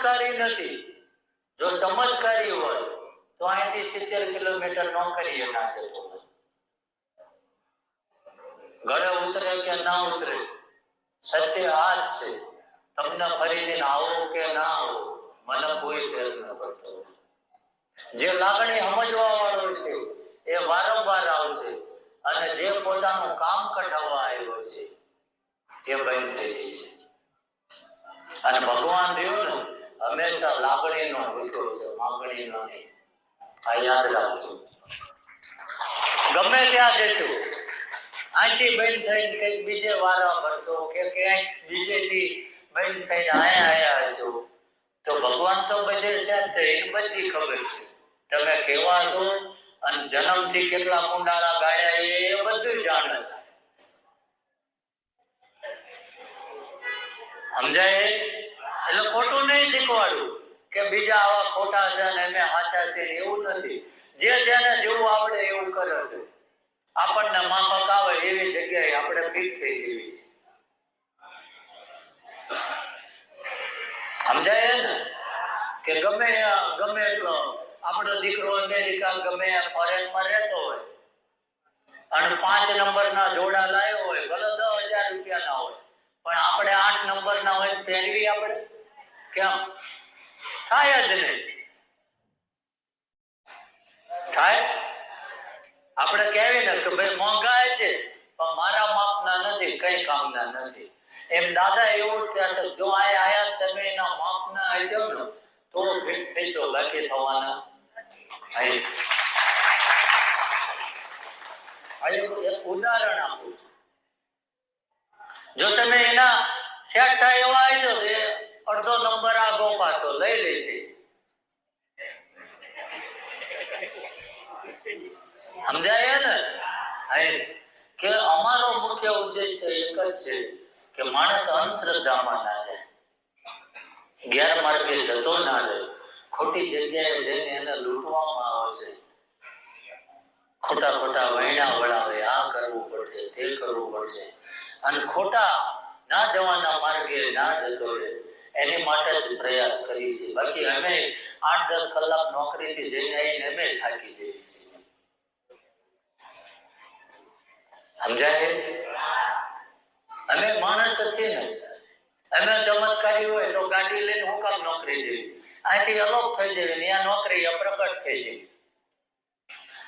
ચમત્કારી નથી. જો ચમત્કારી હોય, તો અહીંથી સિત્તેર કિલોમીટર નોકરીએ ના જતો ઘરે ઉતરે કે ના ઉતરે, સત્ય આ જ છે. તમને ફરીથી આવો કે ના આવો, મને કોઈ ફેર ન પડતો. જે લાગણી સમજવા વાળો છે, એ વારંવાર આવશે અને જે પોતાનું કામ કઢાવવા આવ્યો છે, તે બંધ થઈ જશે. અને ભગવાન દેવ ને હંમેશા લાગણીનો ભૂખ્યો છે, માંગણીનો નહીં. આ યાદ રાખજો. ગમે ત્યાં જશું આંટી બંધ થઈને કંઈક બીજે વારા ભરશો કે ક્યાંક બીજેથી બંધ થઈને આયા આયા હશો. તો ભગવાન તો બધે જ તે બધી ખબર છે. તમે કેવા છો અને જન્મથી કેટલા કુંડાળા ગાળ્યા એ એ બધું જાણે છે. સમજાય? એટલે ખોટું નહીં શીખવાડું કે બીજા આવા ખોટા છે ને એમ સાચા છે એવું નથી. જે જેને જેવું આવડે એવું કરે છે. આપણને માફક આવે એવી જગ્યાએ આપણે ફિટ થઈ જવી છે સમજાય ને? કે ગમે ગમે એટલો આપણો દીકરો અમેરિકા ગમે ફોરેનમાં રહેતો હોય અને પાંચ નંબરના જોડા લાવ્યો હોય ભલે દસ હજાર રૂપિયાના હોય પણ આપણે આઠ નંબરના હોય પહેરવી આપણે. કેમ? થાય જ નહીં. થાય? આપણે કહેવી ને કે ભાઈ મોંઘાય છે, પણ મારા માપના નથી, કઈ કામના નથી. એમ દાદા એવું કહે છે, જો આ આયા તમે એના માપના હશો ને, તો ફિટ થઈશો બાકી થવાના અહીં એક ઉદાહરણ આપું છું. જો તમે એના સેટ થાય આવ્યો તો અડધો નંબર આગો પાછો, લઈ લેશે સમજાય ને? અહીં કે અમારો મુખ્ય ઉદ્દેશ એક જ છે કે માણસ અંધશ્રદ્ધામાં ના જાય. ગેરમાર્ગે જતો ના રહે. ખોટી જગ્યાએ જઈને એને લૂંટવામાં આવે છે. ખોટા ખોટા વૈણા વળાવે, આ કરવું પડશે, તે કરવું પડશે. અને ખોટા ના જવાના માર્ગે ના જતો રહે. એની માટે જ પ્રયાસ કરીએ છીએ. બાકી અમે આઠ દસ કલાક નોકરીથી જઈને આવીને અમે થાકી જઈએ છીએ. સમજાય? અમે માણસ છીએ ને. અમે ચમત્કારી હોય તો ગાડી લઈને હું કામ નોકરી જઈ? અહીંથી અલોપ થઈ જાય ને આ નોકરી અપ્રકટ થઈ જાય.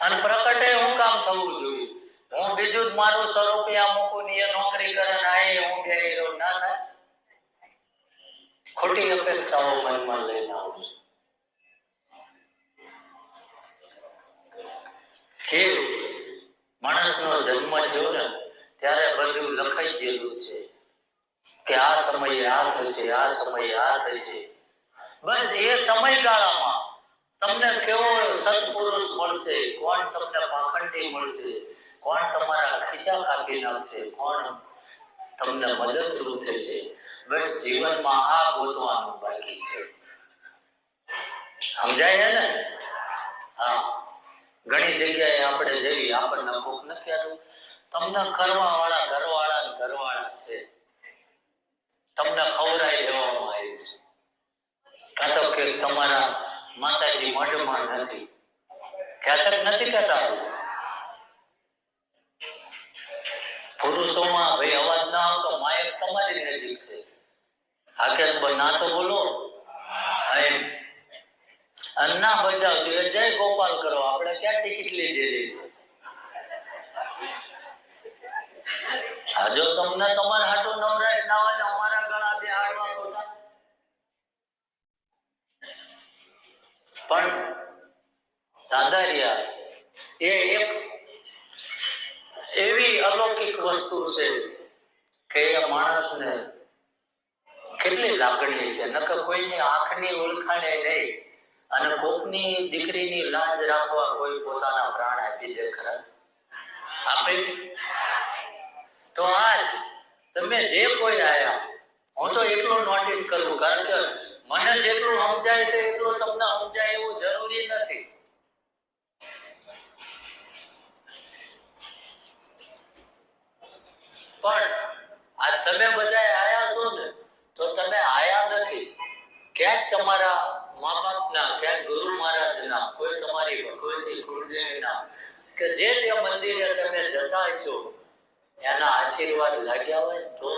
અને પ્રકટે હું કામ થવું જોઈએ? હું બીજું જ મારું સ્વરૂપ રૂપિયા મૂકું ને એ નોકરી કરે ને આ હું બે રહ્યો ના થાય ખોટી અપેક્ષાઓ મનમાં લઈને આવશે છે માણસનો જન્મ જો ને ત્યારે બધું લખાઈ ગયેલું છે કે આ સમયે આ થશે આ સમયે આ થશે બસ એ સમયગાળામાં તમને કેવો સત્પુરુષ મળશે કોણ તમને પાખંડી મળશે કોણ તમારા ખીચા કાપી નાખશે કોણ તમને મદદરૂપ થશે બસ જીવનમાં આ ગોતવાનું બાકી છે. સમજાય ને? હા. ઘણી જગ્યાએ આપણે જઈએ આપણને ભૂખ નથી આવતું. તમને કરવા વાળા ઘરવાળા ઘરવાળા છે. તમને ખવડાવી દેવામાં આવ્યું છે. કાં તો કે તમારા માતાજી મઢમાં નથી. કહેતા નથી કહેતા? પુરુષોમાં ભાઈ અવાજ ના આવતો માયક તમારી નજીક છે હા ભાઈ ના તો બોલો. ના બજાવતી હોય જય ગોપાલ કરો, આપણે ક્યાં ટિકિટ લીધેલી છે આ તમને તમારા હાટું નવરાશ ના હોય અમારા ગળા બે હાડવા ખોટા પણ દાદારિયા એ એક એવી અલૌકિક વસ્તુ છે. કે એ માણસને કેટલી લાગણી છે? નકર કોઈની આંખની ઓળખાણે નહીં. અને કોકની દીકરીની લાજ રાખવા કોઈ પોતાના પ્રાણ આપી દે ખરા? આપે? તો આજ તમે જે કોઈ આયા, હું તો એટલું નોટિસ કરું, કારણ કે મને જેટલું સમજાય છે એટલું તમને સમજાય એવું જરૂરી નથી. પણ આ તમે બધા આયા છો ને, તો તમે આયા નથી. ક્યાંક તમારા મા બાપના ક્યાંક ગુરુ મહારાજના, કોઈ તમારી ભગવતી ગુરુદેવના, કે જે તે મંદિરે તમે જતા છો એના આશીર્વાદ લાગ્યા હોય તો